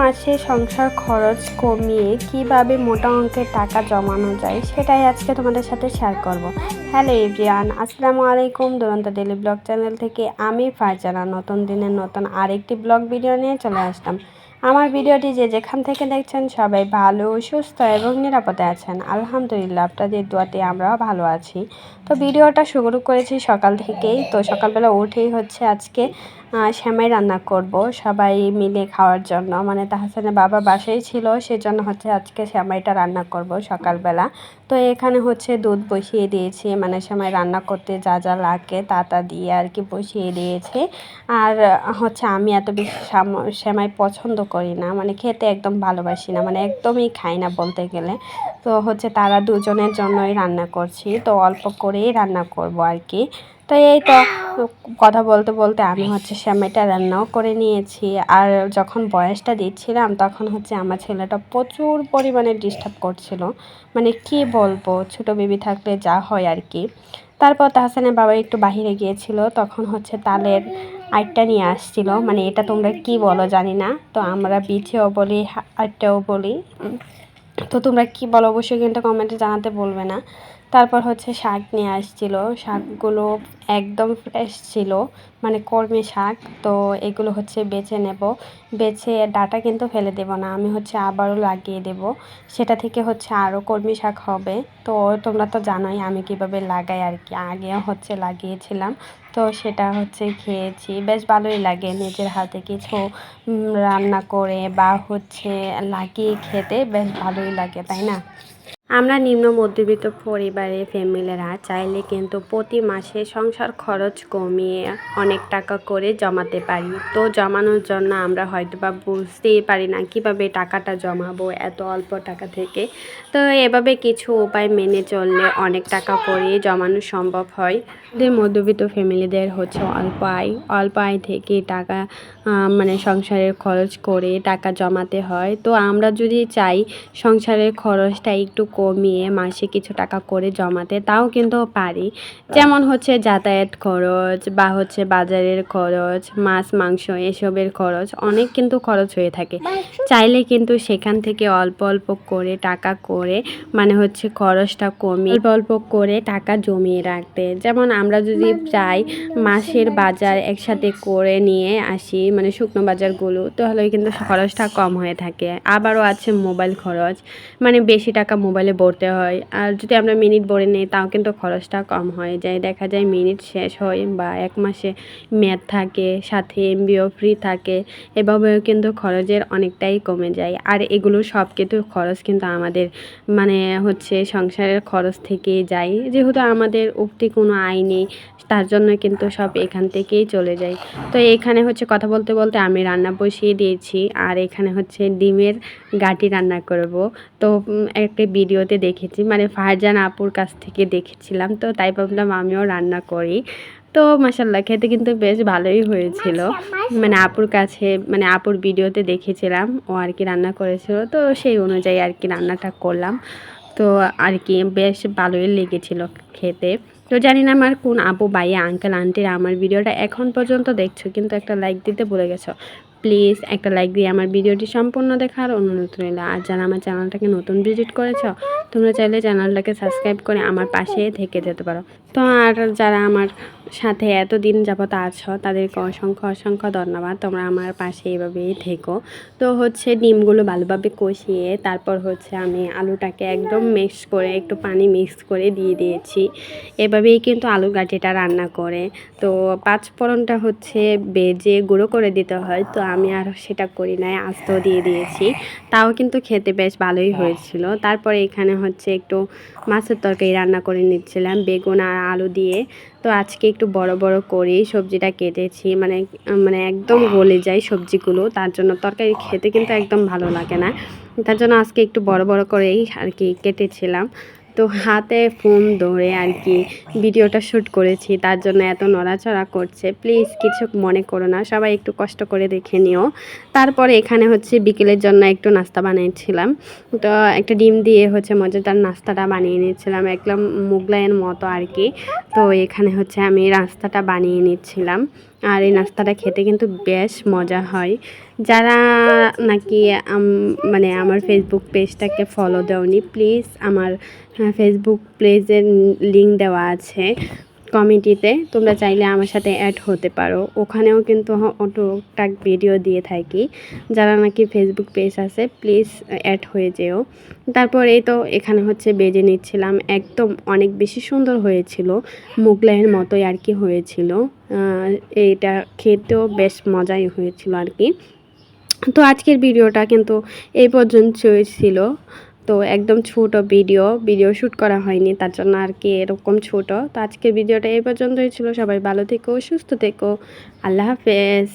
মাসে সংসার খরচ কমিয়ে কীভাবে মোটা অঙ্কের টাকা জমানো যায় সেটাই আজকে তোমাদের সাথে শেয়ার করব। হ্যালো এভরিয়ান আসসালামু আলাইকুম। দুরন্ত ডেলি ব্লগ চ্যানেল থেকে আমি ফারজানা। নতুন দিনের নতুন আরেকটি ব্লগ ভিডিও নিয়ে চলে আসলাম। আমার ভিডিওটি যে যেখান থেকে দেখছেন সবাই ভালো, সুস্থ এবং নিরাপদে আছেন। আলহামদুলিল্লাহ, আপনাদের দোয়াতে আমরাও ভালো আছি। তো ভিডিওটা শুরু করেছি সকাল থেকেই। তো সকালবেলা উঠেই হচ্ছে আজকে শ্যামাই রান্না করব, সবাই মিলে খাওয়ার জন্য। মানে তাহসানের বাবা বাসায় ছিল, সেজন্য হচ্ছে আজকে শ্যামাইটা রান্না করব সকালবেলা। তো এখানে হচ্ছে দুধ বসিয়ে দিয়েছি মানে শ্যামাই রান্না করতে যা যা লাগে তা তা দিয়ে আর কি বসিয়ে দিয়েছে। আর হচ্ছে আমি এত বেশি শ্যামাই পছন্দ করি না মানে খেতে একদম ভালোবাসি না মানে একদমই খাই না বলতে গেলে। তো হচ্ছে তারা দুজনের জন্যই রান্না করছি, তো অল্প করেই রান্না করব আর কি। তো এই তো কথা বলতে বলতে আমি হচ্ছে শ্যামাইটা রান্নাও করে নিয়েছি। আর যখন বয়সটা দিচ্ছিলাম, তখন হচ্ছে আমার ছেলেটা প্রচুর পরিমাণে ডিস্টার্ব করছিল। মানে কি বলব, ছোট বেবি থাকলে যা হয় আর কি। তারপর তাহসানের বাবা একটু বাহিরে গিয়েছিল, তখন হচ্ছে তালের আটটা নিয়ে আসছিল। মানে এটা তোমরা কি বলো জানি না। তো আমরা বিছেও বলি আটটাও বলি। তো তোমরা কি বলো অবশ্যই কিন্তু কমেন্টে জানাতে বলবে না। তারপর হচ্ছে শাক নিয়ে আসছিল। শাকগুলো একদম ফ্রেশ ছিল মানে কর্মী শাক। তো এগুলো হচ্ছে বেছে নেব। বেছে ডাটা কিন্তু ফেলে দেব না, আমি হচ্ছে আবারও লাগিয়ে দেব। সেটা থেকে হচ্ছে আরও কর্মী শাক হবে। তো তোমরা তো জানোই আমি কীভাবে লাগাই আর কি। আগে হচ্ছে লাগিয়েছিলাম। তো সেটা হচ্ছে খেয়েছি। বেশ ভালোই লাগে নিজের হাতে কিছু রান্না করে বা হচ্ছে লাগিয়ে খেতে বেশ ভালোই লাগে, তাই না? আমরা নিম্ন মধ্যবিত্ত পরিবারের ফ্যামিলিরা চাইলে কিন্তু প্রতি মাসে সংসার খরচ কমিয়ে অনেক টাকা করে জমাতে পারি। তো জমানোর জন্য আমরা হয়তো বা বুঝতেই পারি না কীভাবে টাকাটা জমাবো এত অল্প টাকা থেকে। তো এভাবে কিছু উপায় মেনে চললে অনেক টাকা করে জমানো সম্ভব হয়। মধ্যবিত্ত ফ্যামিলিদের হচ্ছে অল্প আয় অল্প আয় থেকে টাকা মানে সংসারের খরচ করে টাকা জমাতে হয়। তো আমরা যদি চাই সংসারের খরচটা একটু কমিয়ে মাসে কিছু টাকা করে জমাতে তাও কিন্তু পারি। যেমন হচ্ছে যাতায়াত খরচ বা হচ্ছে বাজারের খরচ মাছ মাংস এসবের খরচ অনেক কিন্তু খরচ হয়ে থাকে। চাইলে কিন্তু সেখান থেকে অল্প অল্প করে টাকা করে মানে হচ্ছে খরচটা কমিয়ে অল্প অল্প করে টাকা জমিয়ে রাখতে। যেমন আমরা যদি চাই মাসের বাজার একসাথে করে নিয়ে আসি মানে শুকনো বাজারগুলো তাহলে কিন্তু খরচটা কম হয়ে থাকে। আবারও আছে মোবাইল খরচ মানে বেশি টাকা মোবাইলে ভরতে হয়। আর যদি আমরা মিনিট ভরে নিই তাও কিন্তু খরচটা কম হয়। যায় দেখা যায় মিনিট শেষ হয় বা এক মাসে ম্যাথ থাকে সাথে এমবিও ফ্রি থাকে এভাবেও কিন্তু খরচের অনেকটাই কমে যায়। আর এগুলো সব কিন্তু খরচ কিন্তু আমাদের মানে হচ্ছে সংসারের খরচ থেকেই যায়। যেহেতু আমাদের উক্তি কোনো আয় নেই তার জন্য কিন্তু সব এখান থেকেই চলে যায়। তো এখানে হচ্ছে কথা বলতে বলতে আমি রান্না বসিয়ে দিয়েছি, আর এখানে হচ্ছে ডিমের গাটি রান্না করব। তো একটা ভিডিওতে দেখেছি মানে ফারজান আপুর কাছ থেকে দেখেছিলাম, তো তাই ভাবলাম আমিও রান্না করি। তো মাসাল্লাহ খেতে কিন্তু বেশ ভালোই হয়েছিল। মানে আপুর কাছে মানে আপুর ভিডিওতে দেখেছিলাম, ও আর কি রান্না করেছিল, তো সেই অনুযায়ী আর কি রান্নাটা করলাম। তো আর কি বেশ ভালোই লেগেছিল খেতে। তো জানি না আমার কোন আপু বাইয়া আঙ্কেল আন্টিরা আমার ভিডিওটা এখন পর্যন্ত দেখছ, কিন্তু একটা লাইক দিতে ভুলে গেছো। প্লিজ একটা লাইক দিয়ে আমার ভিডিওটি সম্পূর্ণ দেখার অনুরোধ রইল। আর যারা আমার চ্যানেলটাকে নতুন ভিজিট করেছ, তোমরা চাইলে চ্যানেলটাকে সাবস্ক্রাইব করে আমার পাশে থেকে যেতে পারো। তো আর যারা আমার সাথে এতদিন যাবত আছো, তাদেরকে অসংখ্য অসংখ্য ধন্যবাদ। তোমরা আমার পাশে এভাবেই থেকো। তো হচ্ছে ডিমগুলো ভালোভাবে কষিয়ে, তারপর হচ্ছে আমি আলুটাকে একদম মিক্স করে, একটু পানি মিক্স করে দিয়ে দিয়েছি। এভাবেই কিন্তু আলু গাঠিটা রান্না করে। তো পাঁচ ফোড়নটা হচ্ছে বেজে গুঁড়ো করে দিতে হয়, তো আমি আর সেটা করি নাই আস্ত দিয়ে দিয়েছি। তাও কিন্তু খেতে বেশ ভালোই হয়েছিল। তারপরে এখানে হচ্ছে একটু মাছের তরকারি রান্না করে নিচ্ছিলাম, বেগুন আর আলু দিয়ে। তো আজকে একটু বড় বড় করে সবজিটা কেটেছি মানে মানে একদম গলে যায় সবজিগুলো, তার জন্য তরকারি খেতে কিন্তু একদম ভালো লাগে না। তার জন্য আজকে একটু বড় বড় করেই আর কি কেটেছিলাম। তো হাতে ফোন ধরে আর কি ভিডিওটা শ্যুট করেছি, তার জন্য এত নড়াচড়া করছে। প্লিজ কিছু মনে করো না, সবাই একটু কষ্ট করে দেখে নিও। তারপরে এখানে হচ্ছে বিকেলের জন্য একটু নাস্তা বানিয়েছিলাম। তো একটা ডিম দিয়ে হচ্ছে মজাদার নাস্তাটা বানিয়ে নিয়েছিলাম, একদম মুগলাইয়ের মতো আর কি। তো এখানে হচ্ছে আমি রাস্তাটা বানিয়ে নিচ্ছিলাম। আর এই নাস্তাটা খেতে কিন্তু বেশ মজা হয়। যারা নাকি মানে আমার ফেসবুক পেজটাকে ফলো দেওনি প্লিজ আমার ফেসবুক পেজের লিঙ্ক দেওয়া আছে। কমিটিতে তোমরা চাইলে আমার সাথে অ্যাড হতে পারো। ওখানেও কিন্তু টুকটাক ভিডিও দিয়ে থাকি। যারা নাকি ফেসবুক পেজ আছে প্লিজ অ্যাড হয়ে যেও। তারপর এই তো এখানে হচ্ছে বেজে নিচ্ছিলাম। একদম অনেক বেশি সুন্দর হয়েছিল। মুগলাইয়ের মতোই আর কি হয়েছিল। এইটা খেতেও বেশ মজাই হয়েছিল আর কি। তো আজকের ভিডিওটা কিন্তু এই পর্যন্ত ছিল। তো একদম ছোট ভিডিও ভিডিও শ্যুট করা হয়নি, তার জন্য আর কি এরকম ছোট। তো আজকের ভিডিওটা এই পর্যন্তই ছিল। সবাই ভালো থেকো, সুস্থ থেকো। আল্লাহ হাফেজ।